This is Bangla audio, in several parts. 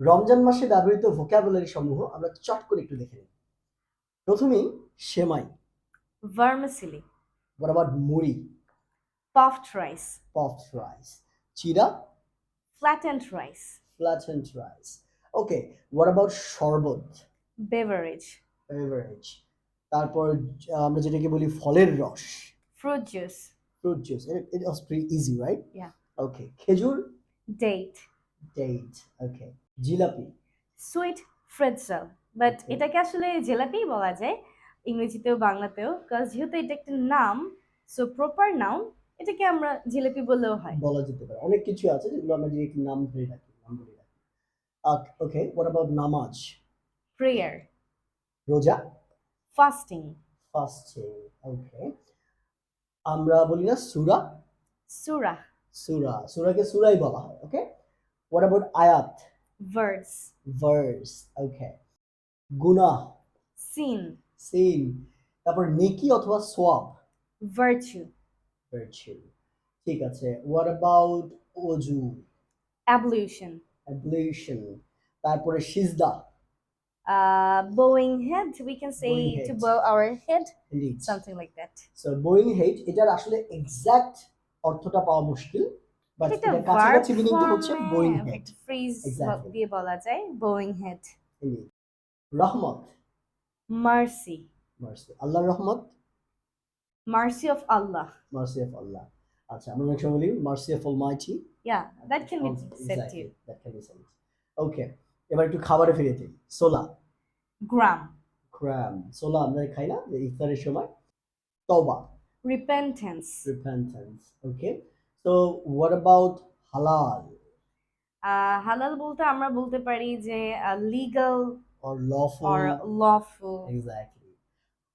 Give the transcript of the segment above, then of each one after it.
রমজান মাসে ব্যবহৃত ভোক্যাবুলারি সমূহ আমরা চট করে একটু দেখে নিই। প্রথমেই সেমাই ভার্মাসিলি বরাবর মুড়ি? পাফড রাইস পফড রাইস চিরা? Flattened rice flattened rice okay what about শরবত? বেভারেজ বেভারেজ তারপর আমরা যেটাকে বলি ফলের রস। Fruit juice fruit juice it was pretty easy right ya okay খেজুর? Date date okay jalebi. Sweet pretzel. But এটাকে আসলে জেলাপি বলা যায় ইংরেজিতেও বাংলাতেও কাজ যেহেতু এটা একটা নাম সো প্রপার নাউন এটাকে আমরা জিলাপি বললেও হয়। বলা যেতে পারে। অনেক কিছু আছে যেগুলো আমরা যে নাম ধরে রাখি নাম ধরে রাখি। ওকে what about নামাজ? প্রেয়ার রোজা? ফাস্টিং ফাস্টিং ওকে আমরা বলি না সুরা? সুরা। সুরা সুরাকে সুরাই বলা হয় ওকে হোয়াট অ্যাবাউট আয়াত? ভার্স ভার্স ওকে গুনাহ সিন সিন তারপর নেকি অথবা সোয়াব ভার্চু ভার্চু ঠিক আছে হোয়াট অ্যাবাউট ওজু অ্যাবলিউশন অ্যাবলিউশন তারপরে সিজদা uh, bowing head we can say Bowing to head. bow our head indeed something like that so bowing head এটার আসলে এক্সাক্ট অর্থটা পাওয়া মুশকিল but এটা এটা কাছাকাছি মিনিংটা হচ্ছে বোয়িং হেড একটা দিয়ে বলা যায় bowing head. ইনডিড রহমত. Mercy. মার্সি আল্লাহর রহমত? Mercy of Allah. Mercy of Allah আচ্ছা আমরা অনেক সময় বলি mercy of almighty yeah that can be said exactly too. That can be said okay এবার একটু খাবারে ফিরে যাই। সোলা gram. ক্র্যাম সোলা আমরা খাই না ইফতারের সময়। তওবা repentance. Repentance okay so what about হালাল halal বলতে আমরা বলতে পারি যে legal or lawful or lawful. Exactly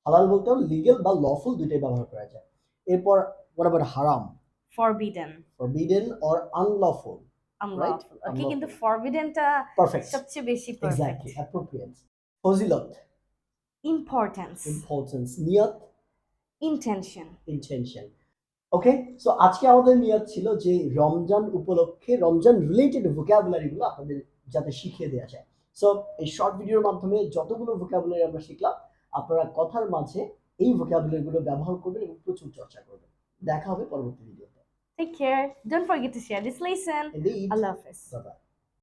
হালাল বলতে লিগ্যাল বা লফুল দুইটাই ব্যবহার করা যায়। এরপর হোয়াট অ্যাবাউট হারাম forbidden. Forbidden or unlawful unlawful. Okay কিন্তু Unlawful. forbidden টা পারফেক্ট সবচেয়ে বেশি perfect. এক্স্যাক্টলি অ্যাপ্রোপ্রিয়েট ফজিলত? Importance. ইম্পর্টেন্স নিয়ত? Intention. ইন্টেনশন ওকে সো আজকে আমাদের নিয়ত ছিল যে রমজান উপলক্ষে রমজান রিলেটেড ভোকাবুলারিগুলো আপনাদের যাতে শিখিয়ে দেওয়া যায়। সো এই শর্ট ভিডিওর মাধ্যমে যতগুলো ভোকাবুলারি আমরা শিখলাম আপনারা কথার মাঝে এই ভোকাবুলারিগুলো ব্যবহার করবেন এবং প্রচুর চর্চা করবেন। দেখা হবে পরবর্তী ভিডিওতে take care. Don't forget to share this lesson. Indeed. Allah Hafiz Bye-bye.